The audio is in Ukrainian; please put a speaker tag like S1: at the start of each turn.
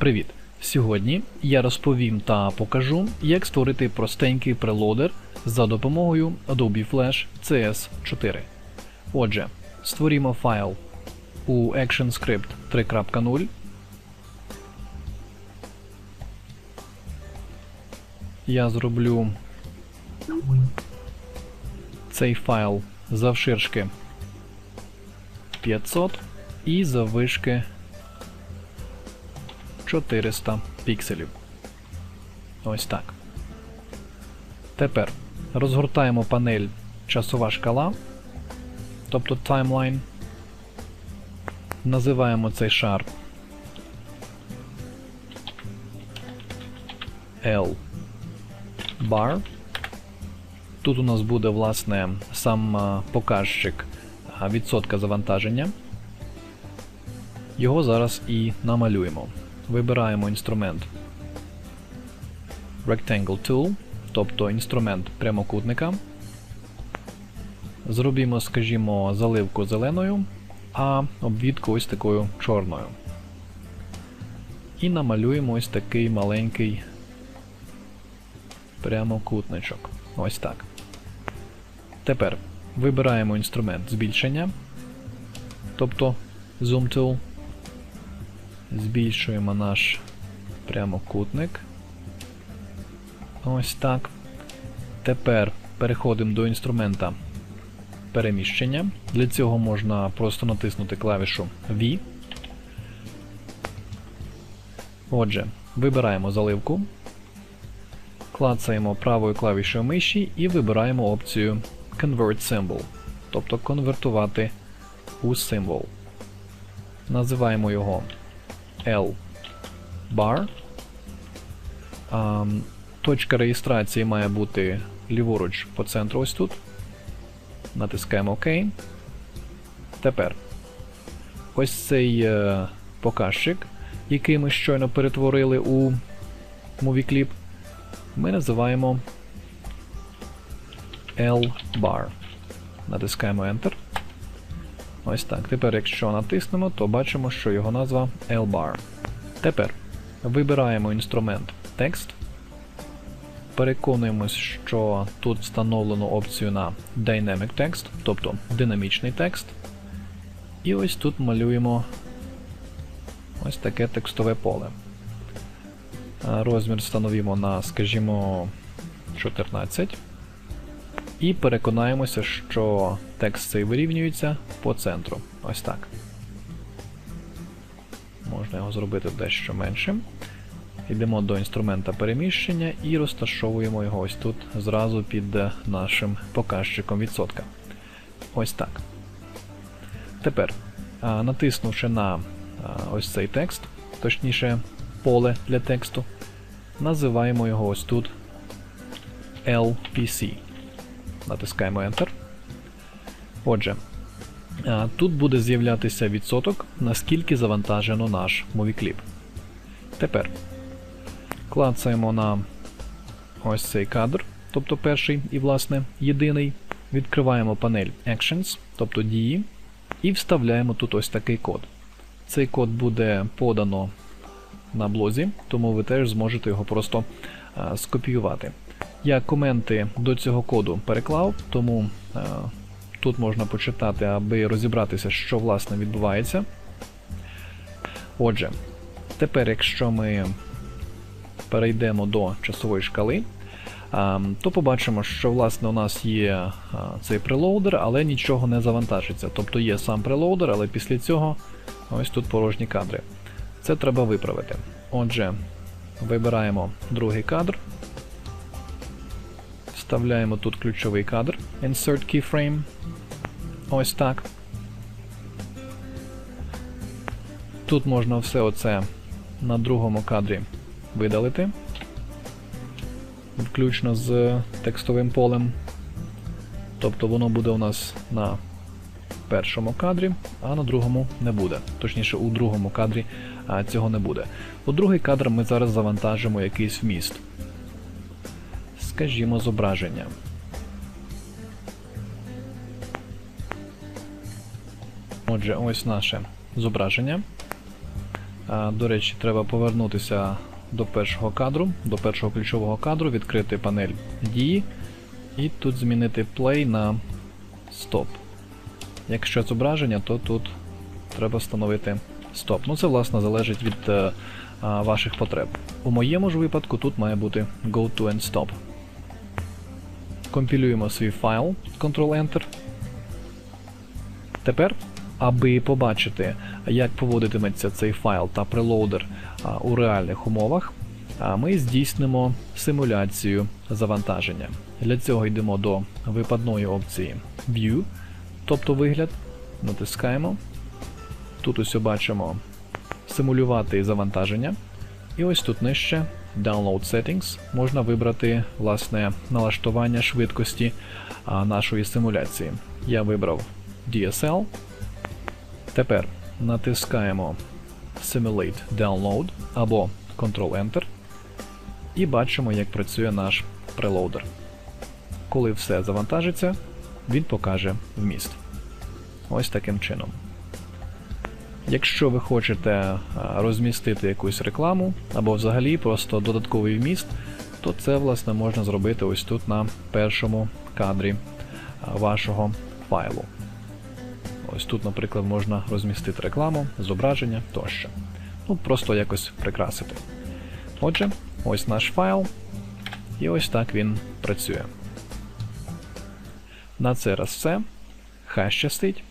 S1: Привіт! Сьогодні я розповім та покажу, як створити простенький прелодер за допомогою Adobe Flash CS4. Отже, створімо файл у ActionScript 3.0. Я зроблю цей файл завширшки 500 і заввишки 400 пікселів. Ось так. Тепер розгортаємо панель часова шкала, тобто Timeline. Називаємо цей шар L bar. Тут у нас буде, власне, сам показчик відсотка завантаження. Його зараз і намалюємо. Вибираємо інструмент Rectangle Tool, тобто інструмент прямокутника. Зробімо, скажімо, заливку зеленою, а обвідку ось такою чорною. І намалюємо ось такий маленький прямокутничок. Ось так. Тепер вибираємо інструмент збільшення, тобто Zoom Tool. Збільшуємо наш прямокутник. Ось так. Тепер переходимо до інструмента переміщення. Для цього можна просто натиснути клавішу V. Отже, вибираємо заливку, клацаємо правою клавішою миші і вибираємо опцію Convert Symbol, тобто конвертувати у символ. Називаємо його L bar. Точка реєстрації має бути ліворуч по центру ось тут. Натискаємо ОК. Тепер ось цей е, показчик, який ми щойно перетворили у MovieClip, ми називаємо L bar. Натискаємо Enter. Ось так. Тепер, якщо натиснемо, то бачимо, що його назва L-bar. Тепер вибираємо інструмент текст. Переконуємось, що тут встановлено опцію на Dynamic Text, тобто динамічний текст. І ось тут малюємо ось таке текстове поле. Розмір встановимо на, скажімо, 14. І переконаємося, що текст цей вирівнюється по центру. Ось так. Можна його зробити дещо меншим. Йдемо до інструмента переміщення і розташовуємо його ось тут зразу під нашим показчиком відсотка. Ось так. Тепер, натиснувши на ось цей текст, точніше поле для тексту, називаємо його ось тут LPC. Натискаємо Enter. Отже, тут буде з'являтися відсоток, наскільки завантажено наш MovieClip. Тепер клацаємо на ось цей кадр, тобто перший і, власне, єдиний. Відкриваємо панель Actions, тобто дії, і вставляємо тут ось такий код. Цей код буде подано на блозі, тому ви теж зможете його просто а, скопіювати. Я коменти до цього коду переклав, тому е, тут можна почитати, аби розібратися, що власне відбувається. Отже, тепер, якщо ми перейдемо до часової шкали, е, то побачимо, що власне у нас є е, цей прелоудер, але нічого не завантажиться. Тобто є сам прелоудер, але після цього ось тут порожні кадри. Це треба виправити. Отже, вибираємо другий кадр. Вставляємо тут ключовий кадр Insert Keyframe. Ось так. Тут можна все оце на другому кадрі видалити, включно з текстовим полем. Тобто воно буде у нас на першому кадрі, а на другому не буде. Точніше, у другому кадрі цього не буде. У другий кадр ми зараз завантажимо якийсь вміст скажімо, зображення. Отже, ось наше зображення. До речі, треба повернутися до першого кадру, до першого ключового кадру, відкрити панель дії і тут змінити play на стоп. Якщо зображення, то тут треба встановити стоп. Ну це власне залежить від е, ваших потреб. У моєму ж випадку тут має бути go to and stop. Компілюємо свій файл Ctrl-Enter. Тепер, аби побачити, як поводитиметься цей файл та прелоудер у реальних умовах, ми здійснимо симуляцію завантаження. Для цього йдемо до випадної опції View, тобто вигляд, натискаємо. Тут ось бачимо симулювати завантаження. І ось тут нижче Download Settings можна вибрати власне налаштування швидкості нашої симуляції. Я вибрав DSL. Тепер натискаємо Simulate Download або Ctrl-Enter і бачимо, як працює наш прелоудер. Коли все завантажиться, він покаже вміст. Ось таким чином. Якщо ви хочете розмістити якусь рекламу або взагалі просто додатковий вміст, то це власне можна зробити ось тут на першому кадрі вашого файлу. Ось тут, наприклад, можна розмістити рекламу, зображення тощо. Ну, просто якось прикрасити. Отже, ось наш файл, і ось так він працює. На це раз все. Хай щастить!